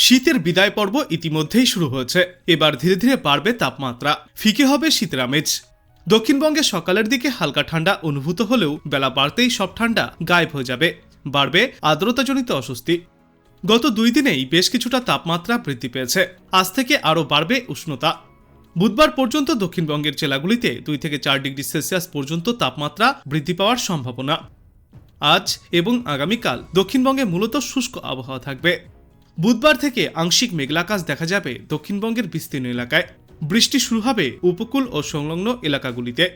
শীতের বিদায় পর্ব ইতিমধ্যেই শুরু হয়েছে। এবার ধীরে ধীরে বাড়বে তাপমাত্রা। ফিকে হবে শীতের আমেজ। দক্ষিণবঙ্গে সকালের দিকে হালকা ঠান্ডা অনুভূত হলেও বেলা বাড়তেই সব ঠান্ডা গায়েব হয়ে যাবে। বাড়বে আর্দ্রতাজনিত অস্বস্তি। গত দুই দিনেই বেশ কিছুটা তাপমাত্রা বৃদ্ধি পেয়েছে। আজ থেকে আরও বাড়বে উষ্ণতা। বুধবার পর্যন্ত দক্ষিণবঙ্গের জেলাগুলিতে দুই থেকে চার ডিগ্রি সেলসিয়াস পর্যন্ত তাপমাত্রা বৃদ্ধি পাওয়ার সম্ভাবনা। আজ এবং আগামীকাল দক্ষিণবঙ্গে মূলত শুষ্ক আবহাওয়া থাকবে। বুধবার থেকে আংশিক মেঘলাকাশ দেখা যাবে দক্ষিণবঙ্গের বিস্তীর্ণ এলাকায়। বৃষ্টি শুরু হবে উপকূল ও সংলগ্ন এলাকাগুলিতে।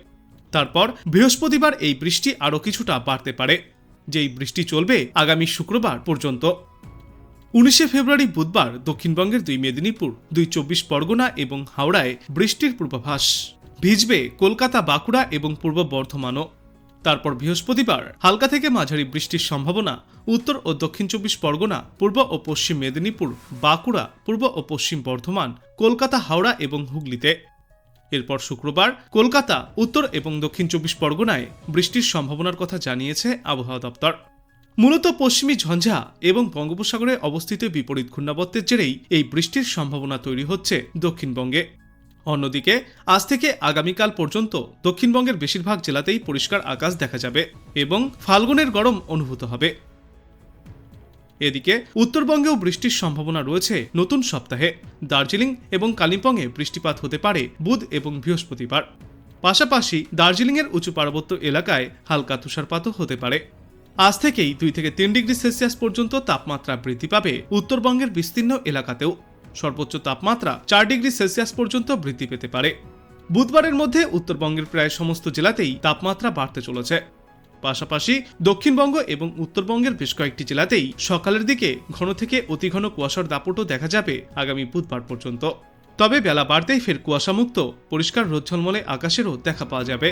তারপর বৃহস্পতিবার এই বৃষ্টি আরও কিছুটা বাড়তে পারে। যেই বৃষ্টি চলবে আগামী শুক্রবার পর্যন্ত। উনিশে ফেব্রুয়ারি বুধবার দক্ষিণবঙ্গের দুই মেদিনীপুর, দুই চব্বিশ পরগনা এবং হাওড়ায় বৃষ্টির পূর্বাভাস। ভিজবে কলকাতা, বাঁকুড়া এবং পূর্ব বর্ধমানও। তারপর বৃহস্পতিবার হালকা থেকে মাঝারি বৃষ্টির সম্ভাবনা, উত্তর ও দক্ষিণ চব্বিশ পরগনা, পূর্ব ও পশ্চিম মেদিনীপুর, বাঁকুড়া, পূর্ব ও পশ্চিম বর্ধমান, কলকাতা, হাওড়া এবং হুগলিতে। এরপর শুক্রবার কলকাতা, উত্তর এবং দক্ষিণ চব্বিশ পরগনায় বৃষ্টির সম্ভাবনার কথা জানিয়েছে আবহাওয়া দপ্তর। মূলত পশ্চিমী ঝঞ্ঝা এবং বঙ্গোপসাগরে অবস্থিত বিপরীত ঘূর্ণাবর্তের জেরেই এই বৃষ্টির সম্ভাবনা তৈরি হচ্ছে দক্ষিণবঙ্গে। অন্যদিকে, আজ থেকে আগামীকাল পর্যন্ত দক্ষিণবঙ্গের বেশিরভাগ জেলাতেই পরিষ্কার আকাশ দেখা যাবে এবং ফাল্গুনের গরম অনুভূত হবে। এদিকে, উত্তরবঙ্গেও বৃষ্টির সম্ভাবনা রয়েছে নতুন সপ্তাহে। দার্জিলিং এবং কালিম্পংয়ে বৃষ্টিপাত হতে পারে বুধ এবং বৃহস্পতিবার। পাশাপাশি, দার্জিলিংয়ের উঁচু পার্বত্য এলাকায় হালকা তুষারপাতও হতে পারে। আজ থেকেই দুই থেকে তিন ডিগ্রি সেলসিয়াস পর্যন্ত তাপমাত্রা বৃদ্ধি পাবে উত্তরবঙ্গের বিস্তীর্ণ এলাকাতেও। সর্বোচ্চ তাপমাত্রা চার ডিগ্রি সেলসিয়াস পর্যন্ত বৃদ্ধি পেতে পারে। বুধবারের মধ্যে উত্তরবঙ্গের প্রায় সমস্ত জেলাতেই তাপমাত্রা বাড়তে চলেছে। পাশাপাশি দক্ষিণবঙ্গ এবং উত্তরবঙ্গের বেশ কয়েকটি জেলাতেই সকালের দিকে ঘন থেকে অতি ঘন কুয়াশার দাপটও দেখা যাবে আগামী বুধবার পর্যন্ত। তবে বেলা বাড়তেই ফের কুয়াশামুক্ত, পরিষ্কার রোদ ঝলমলে আকাশেরও দেখা পাওয়া যাবে।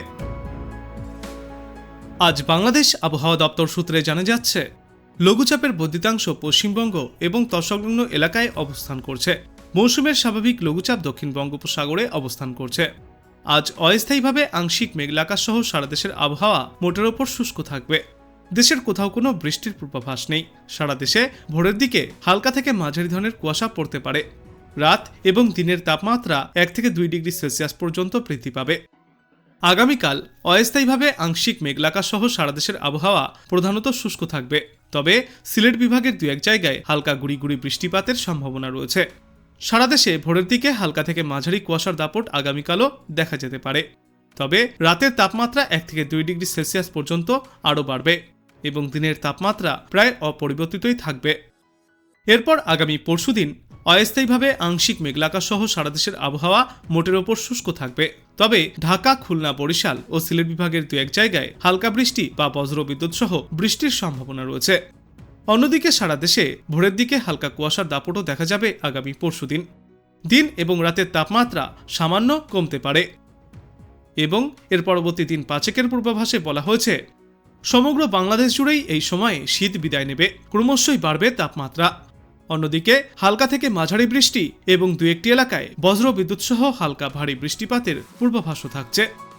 আজ বাংলাদেশ আবহাওয়া দপ্তর সূত্রে জানা যাচ্ছে লঘুচাপের বর্ধিতাংশ পশ্চিমবঙ্গ এবং তৎসংলগ্ন এলাকায় অবস্থান করছে। মৌসুমের স্বাভাবিক লঘুচাপ দক্ষিণ বঙ্গোপসাগরে অবস্থান করছে। আজ অস্থায়ীভাবে আংশিক মেঘলাকাশ সহ সারা দেশের আবহাওয়া মোটের ওপর শুষ্ক থাকবে। দেশের কোথাও কোনো বৃষ্টির পূর্বাভাস নেই। সারা দেশে ভোরের দিকে হালকা থেকে মাঝারি ধরনের কুয়াশা পড়তে পারে। রাত এবং দিনের তাপমাত্রা এক থেকে দুই ডিগ্রি সেলসিয়াস পর্যন্ত বৃদ্ধি পাবে। আগামীকাল অস্থায়ীভাবে আংশিক মেঘলাকা সহ সারা দেশের আবহাওয়া প্রধানত শুষ্ক থাকবে। তবে সিলেট বিভাগের দু এক জায়গায় হালকা গুড়ি গুড়ি বৃষ্টিপাতের সম্ভাবনা রয়েছে। সারা দেশে ভোরের দিকে হালকা থেকে মাঝারি কুয়াশার দাপট আগামীকালও দেখা যেতে পারে। তবে রাতের তাপমাত্রা এক থেকে দুই ডিগ্রি সেলসিয়াস পর্যন্ত আরও বাড়বে এবং দিনের তাপমাত্রা প্রায় অপরিবর্তিতই থাকবে। এরপর আগামী পরশুদিন অস্থায়ীভাবে আংশিক মেঘলাকা সহ সারা দেশের আবহাওয়া মোটের ওপর শুষ্ক থাকবে। তবে ঢাকা, খুলনা, বরিশাল ও সিলেট বিভাগের দু এক জায়গায় হালকা বৃষ্টি বা বজ্রবিদ্যুৎ সহ বৃষ্টির সম্ভাবনা রয়েছে। অন্যদিকে সারা দেশে ভোরের দিকে হালকা কুয়াশার দাপটও দেখা যাবে আগামী পরশুদিন দিন এবং রাতের তাপমাত্রা সামান্য কমতে পারে। এবং এর পরবর্তী দিন পাঁচেকের পূর্বাভাসে বলা হয়েছে, সমগ্র বাংলাদেশ জুড়েই এই সময়ে শীত বিদায় নেবে। ক্রমশই বাড়বে তাপমাত্রা। অন্যদিকে, হালকা থেকে মাঝারি বৃষ্টি এবং দু একটি এলাকায় বজ্র বিদ্যুৎ সহ হালকা ভারী বৃষ্টিপাতের পূর্বাভাসও থাকছে।